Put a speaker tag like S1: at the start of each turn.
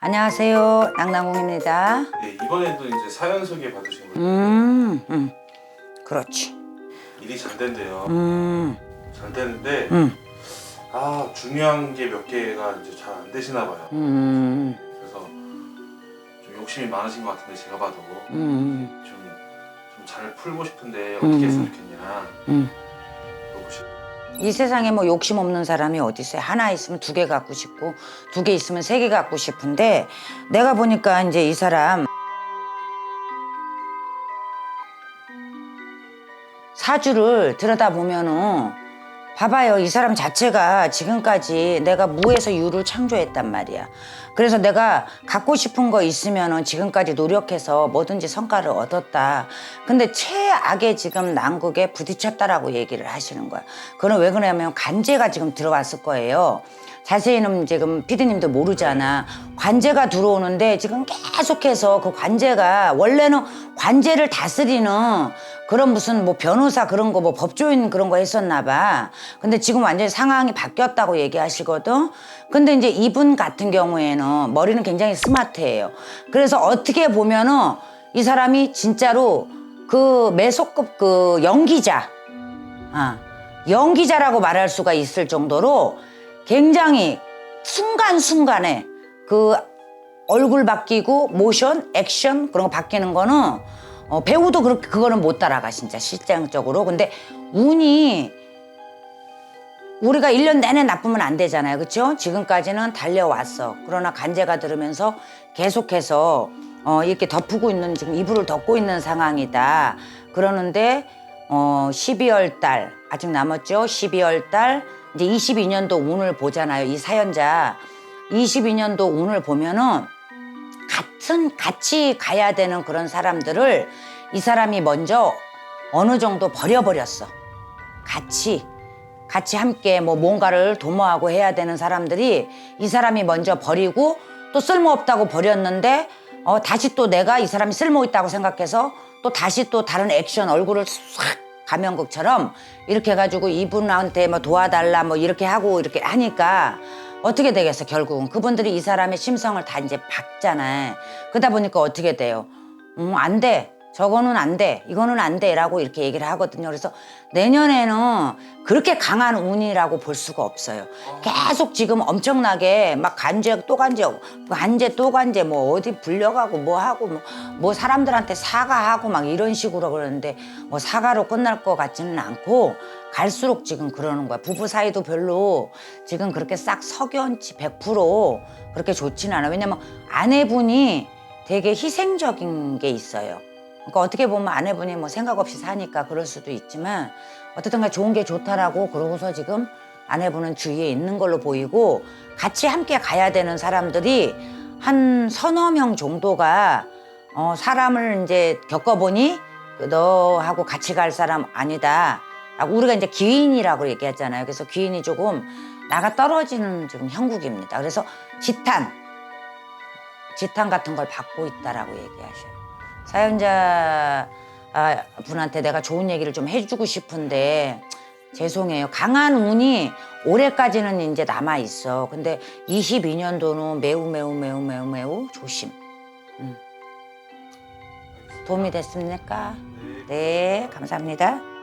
S1: 안녕하세요. 낭낭공입니다.
S2: 네, 이번에도 이제 사연 소개 받으신 거예요.
S1: 음, 음, 그렇지.
S2: 일이 잘 된대요.
S1: 음,
S2: 잘 되는데
S1: 음,
S2: 아 중요한 게 몇 개가 이제 잘 안 되시나 봐요.
S1: 음,
S2: 그래서 좀 욕심이 많으신 것 같은데 제가 봐도
S1: 음,
S2: 좀좀 잘 풀고 싶은데 어떻게 했으면 좋겠냐
S1: 음. 이 세상에 뭐 욕심 없는 사람이 어디 있어요? 하나 있으면 두 개 갖고 싶고 두 개 있으면 세 개 갖고 싶은데 내가 보니까 이제 이 사람 사주를 들여다 보면은 봐봐요. 이 사람 자체가 지금까지 내가 무에서 유를 창조했단 말이야. 그래서 내가 갖고 싶은 거 있으면은 지금까지 노력해서 뭐든지 성과를 얻었다. 근데 최악의 지금 난국에 부딪혔다라고 얘기를 하시는 거야. 그건 왜 그러냐면 관제가 지금 들어왔을 거예요. 자세히는 지금 피디님도 모르잖아. 관제가 들어오는데 지금 계속해서 그 관제가 원래는 관제를 다스리는 그런 무슨 뭐 변호사 그런 거 뭐 법조인 그런 거 했었나 봐. 근데 지금 완전히 상황이 바뀌었다고 얘기하시거든. 근데 이제 이분 같은 경우에는 머리는 굉장히 스마트해요. 그래서 어떻게 보면은 이 사람이 진짜로 그 매소급 그 연기자. 아, 연기자라고 말할 수가 있을 정도로 굉장히 순간순간에 그 얼굴 바뀌고 모션, 액션 그런 거 바뀌는 거는 어, 배우도 그렇게 그거는 못 따라가 진짜 실장적으로. 근데 운이 우리가 일 년 내내 나쁘면 안 되잖아요. 그렇죠? 지금까지는 달려왔어. 그러나 간제가 들으면서 계속해서 어, 이렇게 덮고 있는 지금 이불을 덮고 있는 상황이다. 그러는데 어, 12월 달 아직 남았죠? 12월 달 이제 22년도 운을 보잖아요. 이 사연자 22년도 운을 보면은 같은 같이 가야 되는 그런 사람들을 이 사람이 먼저 어느 정도 버려버렸어. 같이 같이 함께 뭐 뭔가를 도모하고 해야 되는 사람들이 이 사람이 먼저 버리고 또 쓸모없다고 버렸는데 어 다시 또 내가 이 사람이 쓸모있다고 생각해서 또 다시 또 다른 액션 얼굴을 싹 가면극처럼 이렇게 해가지고 이분한테 뭐 도와달라 뭐 이렇게 하고 이렇게 하니까 어떻게 되겠어 결국은? 그분들이 이 사람의 심성을 다 이제 박잖아. 그러다 보니까 어떻게 돼요? 음, 안 돼. 저거는 안 돼. 이거는 안 돼. 라고 이렇게 얘기를 하거든요. 그래서 내년에는 그렇게 강한 운이라고 볼 수가 없어요. 계속 지금 엄청나게 막 간제 또 간제, 간제 또 간제 뭐 어디 불려가고 뭐 하고 뭐, 뭐 사람들한테 사과하고 막 이런 식으로 그러는데 뭐 사과로 끝날 것 같지는 않고 갈수록 지금 그러는 거야. 부부 사이도 별로 지금 그렇게 싹 석연치 100% 그렇게 좋지는 않아. 왜냐면 아내분이 되게 희생적인 게 있어요. 그러니까 어떻게 보면 아내분이 뭐 생각 없이 사니까 그럴 수도 있지만 어쨌든 간에 좋은 게 좋다라고 그러고서 지금 아내분은 주위에 있는 걸로 보이고 같이 함께 가야 되는 사람들이 한 서너 명 정도가 어, 사람을 이제 겪어보니 그 너하고 같이 갈 사람 아니다. 라고 우리가 이제 귀인이라고 얘기했잖아요. 그래서 귀인이 조금 나가 떨어지는 지금 형국입니다. 그래서 지탄, 지탄 같은 걸 받고 있다라고 얘기하셔요. 사연자 아, 분한테 내가 좋은 얘기를 좀 해주고 싶은데 죄송해요. 강한 운이 올해까지는 이제 남아 있어. 근데 22년도는 매우 매우 매우 매우 매우 조심. 음. 도움이 됐습니까? 네, 감사합니다.